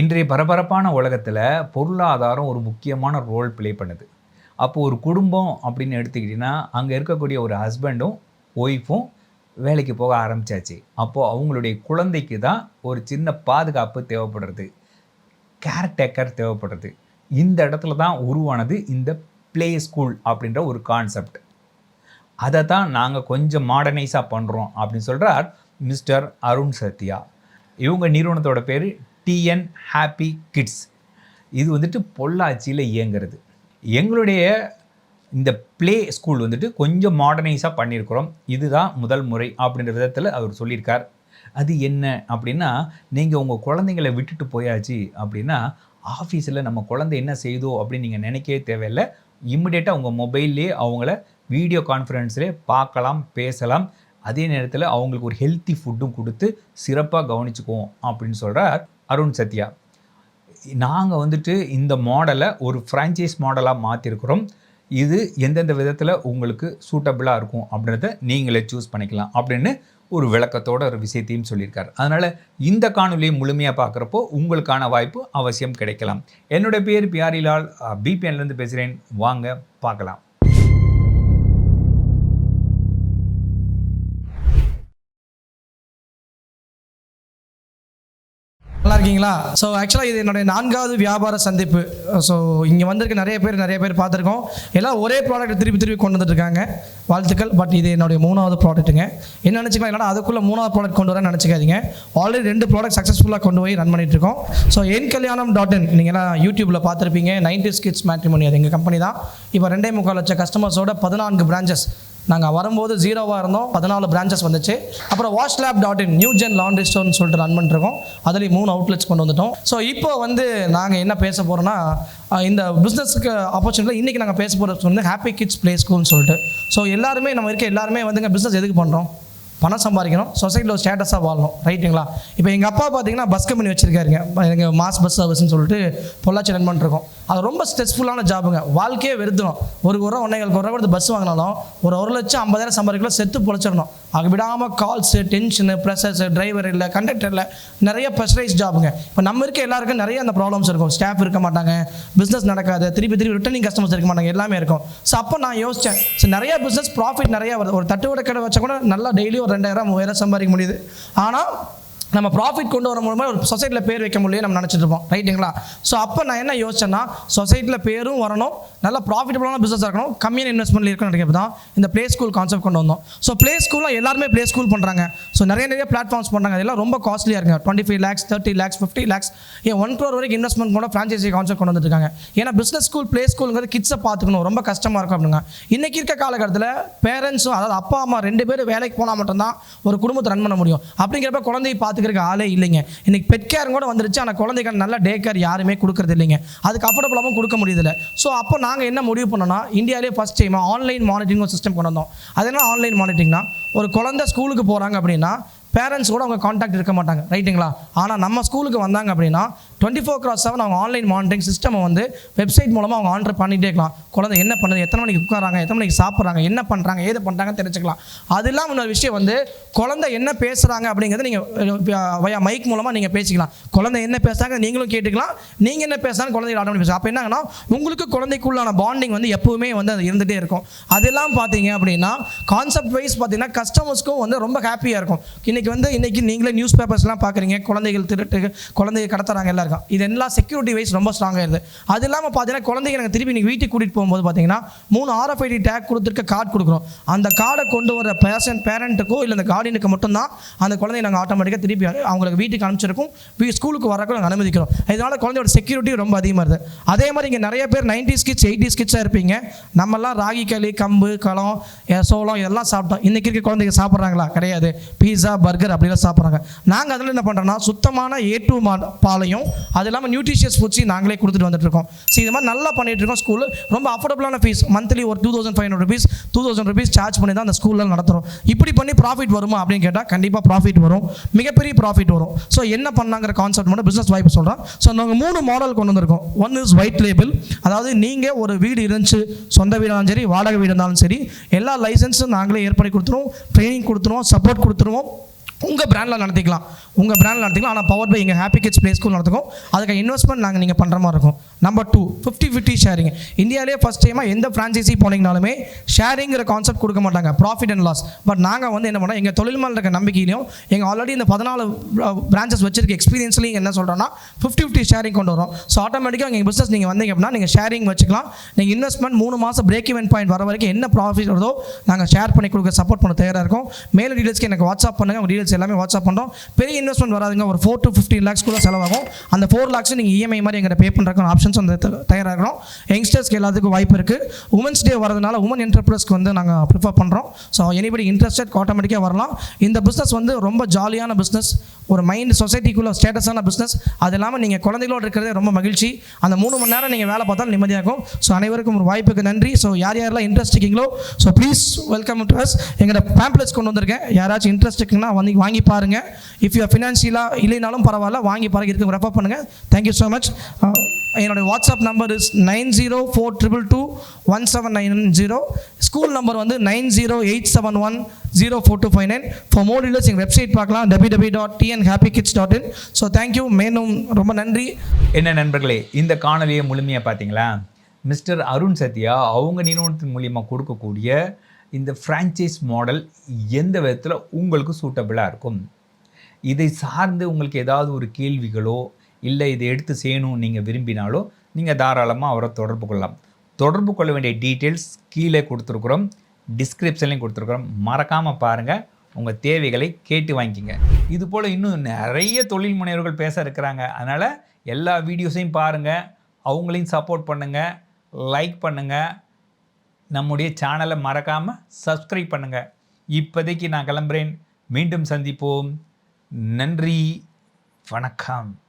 இன்றைய பரபரப்பான உலகத்தில் பொருளாதாரம் ஒரு முக்கியமான ரோல் ப்ளே பண்ணுது. அப்போ ஒரு குடும்பம் அப்படின்னு எடுத்துக்கிட்டிங்கன்னா அங்கே இருக்கக்கூடிய ஒரு ஹஸ்பண்டும் ஒய்ஃபும் வேலைக்கு போக ஆரம்பிச்சாச்சு. அப்போது அவங்களுடைய குழந்தைக்கு தான் ஒரு சின்ன பாதுகாப்பு தேவைப்படுறது. கேர்டேக்கர் தேவைப்படுறது. இந்த இடத்துல தான் உருவானது இந்த ப்ளே ஸ்கூல் அப்படின்ற ஒரு கான்செப்ட் அதை தான் நாங்கள் கொஞ்சம் மாடர்னைஸாக பண்ணுறோம் அப்படின்னு சொல்கிறார் மிஸ்டர் அருண் சத்யா. இவங்க நிறுவனத்தோட பேர் டிஎன் ஹாப்பி கிட்ஸ் இது வந்துட்டு பொள்ளாச்சியில் இயங்குறது. எங்களுடைய இந்த ப்ளே ஸ்கூல் வந்துட்டு கொஞ்சம் மாடர்னைஸாக பண்ணியிருக்கிறோம். இதுதான் முதல் முறை அப்படின்ற விதத்தில் அவர் சொல்லியிருக்கார். அது என்ன அப்படின்னா நீங்கள் உங்கள் குழந்தைங்களை விட்டுட்டு போயாச்சு அப்படின்னா ஆஃபீஸில் நம்ம குழந்தை என்ன செய்தோ அப்படின்னு நீங்கள் நினைக்கவே தேவையில்லை. இம்மிடியேட்டாக உங்கள் மொபைல்லே அவங்கள வீடியோ கான்ஃபரன்ஸ்லேயே பார்க்கலாம் பேசலாம். அதே நேரத்தில் அவங்களுக்கு ஒரு ஹெல்த்தி ஃபுட்டும் கொடுத்து சிறப்பாக கவனிச்சுக்குவோம் அப்படின்னு சொல்கிறார் அருண் சத்யா. நாங்கள் வந்துட்டு இந்த மாடலை ஒரு ஃப்ரான்ச்சைஸ் மாடலாக மாற்றிருக்கிறோம் இது எந்தெந்த விதத்தில் உங்களுக்கு சூட்டபிளாக இருக்கும் அப்படின்றத நீங்களே சூஸ் பண்ணிக்கலாம் அப்படின்னு ஒரு விளக்கத்தோட ஒரு விஷயத்தையும் சொல்லியிருக்காரு. அதனால் இந்த காணொலியை முழுமையாக பார்க்குறப்போ உங்களுக்கான வாய்ப்பு அவசியம் கிடைக்கலாம். என்னுடைய பேர் பியாரிலால் பிபிஎன்லேருந்து பேசுகிறேன் வாங்க பார்க்கலாம். இருக்கீங்களா? ஸோ ஆக்சுவலாக இது என்னுடைய நான்காவது வியாபார சந்திப்பு. ஸோ இங்கே வந்திருக்க நிறைய பேர் நிறைய பேர் பார்த்துருக்கோம். எல்லாம் ஒரே ப்ராடக்ட் திருப்பி திருப்பி கொண்டு வந்துட்டு இருக்காங்க வாழ்த்துக்கள். பட் இது என்னுடைய மூணாவது ப்ராடக்ட்டுங்க என்ன நினச்சிக்கலாம்? இல்லைனா அதுக்குள்ளே மூணாவது ப்ராடக்ட் கொண்டு வரேன்னு நினச்சிக்காதீங்க. ஆல்ரெடி ரெண்டு ப்ராடக்ட் சக்ஸஸ்ஃபுல்லாக கொண்டு போய் ரன் பண்ணிட்டு இருக்கோம் ஸோ என் கல்யாணம் டாட் இன் நீங்கள்லாம் யூடியூப்பில் பார்த்துருப்பீங்க. நைன்டி ஸ்கிட்ஸ் மேட்ரிமோனி அது எங்கள் கம்பெனி தான். இப்போ ரெண்டே முக்கால் லட்சம் கஸ்டமர்ஸோட பதினான்கு பிரான்ச்சஸ் நாங்கள் வரும்போது ஜீரோவாக இருந்தோம். பதினாலு பிரான்ச்சஸ் வந்துச்சு. அப்புறம் wash lab dot in new gen laundry ஸ்டோர்னு சொல்லிட்டு ரன் பண்ணிருக்கோம் அதுலேயும் மூணு அவுட்லெட்ஸ் கொண்டு வந்துட்டோம். ஸோ இப்போ வந்து நாங்கள் என்ன பேச போகிறோன்னா இந்த பிஸ்னஸ்க்கு ஆப்பர்ச்சுனிட்டியில் இன்றைக்கி நாங்கள் பேச போகிறது வந்து ஹாப்பி கிட்ஸ் ப்ளே ஸ்கூல்னு சொல்லிட்டு. ஸோ எல்லாருமே நம்ம இருக்க எல்லாருமே வந்துங்க பிஸ்னஸ் எதுக்கு பண்ணுறோம் பணம் சம்பாதிக்கணும். சொசைட்டியில் ஒரு ஸ்டேட்டஸாக வாழணும். ரைட்டுங்களா இப்போ எங்கள் அப்பா பார்த்தீங்கன்னா பஸ் கம்பெனி வச்சுருக்காருங்க. எங்கள் மாஸ் பஸ் சர்வீஸ்னு சொல்லிட்டு பொள்ளாச்சி ரன் பண்ணிருக்கோம். அது ரொம்ப ஸ்ட்ரெஸ்ஃபுல்லான ஜாபுங்க வாழ்க்கையே வெறுத்துடும் ஒரு ஒரு ஒன்றைங்களுக்கு ஒரு கொடுத்து பஸ் வாங்கினாலும் ஒரு ஒரு லட்சம் ஐம்பதாயிரம் சம்பாதிக்கலாம் செத்து பொழைச்சிடணும். அது விடாமல் கால்ஸு டென்ஷனு ப்ரெஷர்ஸு டிரைவர் இல்லை கண்டக்டர் இல்லை நிறைய ப்ரெஷரைஸ் ஜாபுங்க இப்போ நம்ம இருக்க எல்லாருக்கும் நிறைய அந்த ப்ராப்ளம்ஸ் இருக்கும். ஸ்டாஃப் இருக்க மாட்டாங்க. பிஸ்னஸ் நடக்காது. திருப்பி திருப்பி ரிட்டர்னிங் கஸ்டமர்ஸ் இருக்க மாட்டாங்க. எல்லாமே இருக்கும். ஸோ அப்போ நான் யோசித்தேன் ஸோ நிறைய பிஸ்னஸ் ப்ராஃபிட் நிறையா வருது. ஒரு தட்டுவடை கடை வச்சா கூட நல்லா டெய்லியும் ஒரு ரெண்டாயிரம் மூவாயிரம் சம்பாதிக்க முடியுது. ஆனால் நம்ம ப்ராஃபிட் கொண்டு வர மூலமாக ஒரு சொசைட்டியில் பேர் வைக்க முடியும் நம்ம நினச்சிட்டு இருப்போம். ரைட்டுங்களா ஸோ அப்போ நான் என்ன யோசிச்சேன்னா சொசைட்டியில் பேரும் வரணும் நல்ல ப்ராஃபிட்டபுளான பிஸ்னஸ் இருக்கணும் கம்மியான இன்வெஸ்ட்மெண்ட்ல இருக்கணும் தான் இந்த ப்ளே ஸ்கூல் கான்செப்ட் கொண்டு வந்தோம். ஸோ ப்ளே ஸ்கூலில் எல்லாருமே ப்ளே ஸ்கூல் பண்ணுறாங்க ஸோ நிறைய நிறைய பிளாட்ஃபார்ம்ஸ் பண்ணுறாங்க அதெல்லாம் ரொம்ப காஸ்ட்லியாக இருக்குங்க. Twenty five lakhs thirty lakhs fifty lakhs and one crore வரைக்கும் இன்வெஸ்ட்மெண்ட் கூட ஃப்ரான்ச்சைசி கான்செப்ட் கொண்டு வந்துருக்காங்க ஏன்னா பிஸ்னஸ் ஸ்கூல் ப்ளே ஸ்கூலுங்கிறது கிட்ஸை பார்த்துக்கணும். ரொம்ப கஷ்டமாக இருக்கும் அப்படிங்க இன்றைக்கி இருக்க காலகட்டத்தில் பேரண்ட்ஸும் அதாவது அப்பா அம்மா ரெண்டு பேரும் வேலைக்கு போனால் மட்டும்தான் ஒரு குடும்பத்தை ரன் பண்ண முடியும். அப்படிங்கிறப்ப குழந்தையை பார்த்துக்கிறதுக்கு ஆளே இல்லைங்க. இன்னைக்கு பெட் கேர் கூட வந்துருச்சு ஆனால் குழந்தைகள் நல்ல டே கேர் யாருமே கொடுக்கறது இல்லைங்க. அதுக்கு அஃபோர்டபுளாகவும் கொடுக்க முடியல ஸோ அப்போ நாங்கள் என்ன முடிவு பண்ணோம்னா இந்தியாவிலே first time online monitoring system கொண்டு வந்தோம். அது என்ன ஆன்லைன் மானிட்டரிங்னா ஒரு குழந்தை ஸ்கூலுக்கு போகிறாங்க அப்படின்னா பேரண்ட்ஸ் கூட அவங்க காண்டாக்ட் இருக்க மாட்டாங்க. ரைட்டுங்களா ஆனால் நம்ம ஸ்கூலுக்கு வந்தாங்க அப்படின்னா டுவெண்ட்டி ஃபோர் கிராஸ் செவன் அவங்க ஆன்லைன் மானிட்டரிங் சிஸ்டம் வந்து வெப்சைட் மூலமாக அவங்க ஆர்டர் பண்ணிகிட்டே இருக்கலாம். குழந்தை என்ன பண்ணுது? எத்தனை மணிக்கு உட்காராங்க எத்தனை மணிக்கு சாப்பிட்றாங்க? என்ன பண்ணுறாங்க ஏது பண்ணுறாங்கன்னு தெரிஞ்சுக்கலாம். அது இல்லாமல் இன்னொரு விஷயம் வந்து குழந்தை என்ன பேசுகிறாங்க அப்படிங்கிறத நீங்கள் வயா மைக் மூலமாக நீங்கள் பேசிக்கலாம். குழந்தை என்ன பேசுகிறாங்க நீங்களும் கேட்டுக்கலாம். நீங்கள் என்ன பேசுகிறாங்க குழந்தைகள் ஆட்டோமேட்டிக் பேசுங்க அப்போ என்னங்கன்னா உங்களுக்கு குழந்தைக்குள்ளான பாண்டிங் வந்து எப்பவுமே வந்து அது இருந்துகிட்டே இருக்கும். அதெல்லாம் பார்த்தீங்க அப்படின்னா கான்செப்ட் வைஸ் பார்த்தீங்கன்னா கஸ்டமர்ஸ்க்கும் வந்து ரொம்ப ஹாப்பியாக இருக்கும். இன்றைக்கி வந்து இன்றைக்கி நீங்களே நியூஸ் பேப்பர்ஸ்லாம் பார்க்குறீங்க. குழந்தைகள் திருட்டு குழந்தைங்க கடத்துறாங்க இருக்கான். இது எல்லாம் செக்யூரிட்டி வைஸ் ரொம்ப ஸ்ட்ராங்காக இருந்தது அது இல்லாமல் பார்த்தீங்கன்னா குழந்தைங்க நாங்கள் திருப்பி நீங்கள் வீட்டுக்கு கூட்டிகிட்டு போகும்போது பார்த்தீங்கன்னா மூணு ஆர்எஃப்ஐடி டேக் கொடுத்துருக்க கார்டு கொடுக்குறோம். அந்த கார்டை கொண்டு வர பேஷன் பேரண்ட்டுக்கோ இல்லை அந்த கார்டியனுக்கு மட்டும்தான் அந்த குழந்தைய நாங்கள் ஆட்டோமேட்டிக்காக திருப்பி அவங்களுக்கு வீட்டுக்கு அனுப்பிச்சிருக்கோம். வீ ஸ்கூலுக்கு வரக்கும் நாங்கள் அனுமதிக்கிறோம். இதனால் குழந்தையோட செக்யூரிட்டி ரொம்ப அதிகமாக இருக்குது அதே மாதிரி இங்கே நிறைய பேர் நைன்டி ஸ்கிட்ஸ் எயிட்டி ஸ்கிட்ஸாக இருப்பீங்க. நம்மலாம் ராகி களி கம்பு களம் சோளம் இதெல்லாம் சாப்பிட்டோம். இன்றைக்கி இருக்க குழந்தைங்க சாப்பிட்றாங்களா? கிடையாது. பீஸா பர்கர் அப்படிலாம் சாப்பிட்றாங்க. நாங்கள் அதில் என்ன பண்ணுறோன்னா சுத்தமான ஏ டூ பாலையும் அது இல்லாமல் நியூட்ரிஷியஸ் ஃபுட்ஸையும் நாங்களே கொடுத்துட்டு வந்துட்டு இருக்கோம். ஸோ இது மாதிரி நல்லா பண்ணிட்டு இருக்கோம் ரொம்ப அஃபோர்டபுளான ஃபீஸ் மந்த்லி ஒரு two thousand five hundred rupees two thousand rupees charge பண்ணி தான் அந்த ஸ்கூலில் நடத்துகிறோம் இப்படி பண்ணி ப்ராஃபிட் வருமா அப்படின்னு கேட்டால் கண்டிப்பாக ப்ராஃபிட் வரும். மிகப்பெரிய ப்ராஃபிட் வரும். ஸோ என்ன பண்ணாங்கிற கான்செப்ட் மட்டும் பிஸ்னஸ் வாய்ப்பு சொல்கிறோம் ஸோ நாங்கள் மூணு மாடல் கொண்டு வந்திருக்கோம். ஒன் இஸ் ஒயிட் லேபிள் அதாவது நீங்கள் ஒரு வீடு இருந்துச்சு சொந்த வீடாலும் சரி வாடகை வீடு இருந்தாலும் சரி எல்லா லைசன்ஸும் நாங்களே ஏற்படுத்தி கொடுத்துருவோம். ட்ரைனிங் கொடுத்துருவோம் சப்போர்ட் கொடுத்துருவோம். உங்கள் பிராண்டில் நடத்திக்கலாம். உங்கள் பிராண்டில் நடத்திக்கலாம். ஆனால் பவர் பை எங்கள் ஹாப்பி கிட்ஸ் ப்ளே ஸ்கூல் நடத்துக்கும் அதுக்கு இன்வெஸ்ட்மெண்ட் நாங்கள் நீங்கள் பண்ணுற மாதிரி இருக்கும். Number two fifty fifty sharing இந்தியாவிலே ஃபஸ்ட் டைமாக எந்த ஃப்ரான்ச்சைசி போனீங்கனாலுமே ஷேரிங்கிற கான்செப்ட் கொடுக்க மாட்டாங்க. ப்ராஃபிட் அண்ட் லாஸ் பட் நாங்கள் வந்து என்ன பண்ணோம் எங்கள் தொழில் மேலே இருக்க நம்பிக்கையிலையும் எங்கள் ஆல்ரெடி இந்த பதினாலு பிரான்ச்சஸ் வச்சிருக்க எக்ஸ்பீரியன்ஸ்லையும் என்ன சொல்கிறோன்னா ஃபிஃப்டி ஃபிஃப்டி ஷேரிங் கொண்டு வரோம். ஸோ ஆட்டோமேட்டிக்காக எங்கள் பிஸ்னஸ் நீங்கள் வந்தீங்க அப்படின்னா நீங்கள் ஷேரிங் வச்சுக்கலாம். நீங்கள் இன்வெஸ்ட்மெண்ட் மூணு மாதம் பிரேக் இவன் பாயிண்ட் வர வரைக்கும் என்ன ப்ராஃபிட் வருதோ நாங்கள் ஷேர் பண்ணி கொடுக்க சப்போர்ட் பண்ண தயாராக இருக்கும். மேலே டீடைல்ஸ்க்கு எனக்கு வாட்ஸ்அப் பண்ணுங்கள் உங்கள் டீடைல்ஸ் எல்லாமே வாட்ஸ்அப் பண்ணுறோம் பெரிய இன்வெஸ்ட்மெண்ட் வராதுங்க. ஒரு ஃபோர் டு ஃபிஃப்டீன் லேக்ஸ் கூட செலவாகும். அந்த ஃபோர் லேக்ஸ் நீங்கள் இஎம்ஐ மாதிரி எங்கிட்ட பே பண்ணுறதுக்கு ஆப்ஷன்ஸ் வந்து தயாராகிறோம். யங்ஸ்டர்ஸ்க்கு எல்லாத்துக்கும் வாய்ப்பு இருக்குது உமன்ஸ் டே வரதுனால உமன் என்டர்பிரஸ்க்கு வந்து நாங்கள் ப்ரிஃபர் பண்ணுறோம் ஸோ எனிபடி இன்ட்ரெஸ்டட் ஆட்டோமேட்டிக்காக வரலாம். இந்த பிஸ்னஸ் வந்து ரொம்ப ஜாலியான பிஸ்னஸ் ஒரு மைண்ட் சொசைட்டிக்குள்ள ஸ்டேட்டஸான பிஸ்னஸ் அது இல்லாமல் நீங்கள் குழந்தைகளோடு இருக்கிறதே ரொம்ப மகிழ்ச்சி. அந்த மூணு மணி நேரம் நீங்கள் வேலை பார்த்தாலும் நிம்மதியாக இருக்கும் ஸோ அனைவருக்கும் ஒரு வாய்ப்புக்கு நன்றி. ஸோ யார் யாரெல்லாம் இன்ட்ரெஸ்ட் இருக்கீங்களோ so please welcome to us எங்களோட பேம்ப்ளெட்ஸ் கொண்டு வந்திருக்கேன். யாராச்சும் இன்ட்ரெஸ்ட் இருக்குன்னா வந்து வாங்கி பாருங்கள் இஃப் யூ ஃபினான்ஷியலாக இல்லைனாலும் பரவாயில்ல வாங்கி பாருங்க இருக்கு ரெஃபர் பண்ணுங்கள் தேங்க்யூ ஸோ மச் என்னோட WhatsApp number is nine zero four triple two one seven nine zero school number வந்து nine zero eight seven one zero four two five nine for more dealers எங்கள் website பார்க்கலாம். W W dot TN happy kids dot in so thank you மேலும் ரொம்ப நன்றி. என்ன நண்பர்களே இந்த காணொலியை முழுமையாக பார்த்தீங்களா? மிஸ்டர் அருண் சத்யா அவங்க நிறுவனத்தின் மூலியமாக கொடுக்கக்கூடிய இந்த ஃப்ரான்ச்சைஸ் மாடல் எந்த விதத்தில் உங்களுக்கு சூட்டபிளாக இருக்கும்? இதை சார்ந்து உங்களுக்கு ஏதாவது ஒரு கேள்விகளோ இல்லை இதை எடுத்து செய்யணும் நீங்கள் விரும்பினாலோ நீங்கள் தாராளமாக அவரை தொடர்பு கொள்ளலாம். தொடர்பு கொள்ள வேண்டிய டீட்டெயில்ஸ் கீழே கொடுத்துருக்குறோம். டிஸ்கிரிப்ஷன்லையும் கொடுத்துருக்குறோம். மறக்காமல் பாருங்கள் உங்கள் தேவைகளை கேட்டு வாங்கிக்கிங்க. இது போல் இன்னும் நிறைய தொழில் முனைவர்கள் பேச இருக்கிறாங்க. அதனால் எல்லா வீடியோஸையும் பாருங்கள் அவங்களையும் சப்போர்ட் பண்ணுங்கள் லைக் பண்ணுங்கள் நம்முடைய சேனலை மறக்காமல் சப்ஸ்கிரைப் பண்ணுங்கள் இப்போதைக்கு நான் கிளம்புறேன். மீண்டும் சந்திப்போம். நன்றி. வணக்கம்.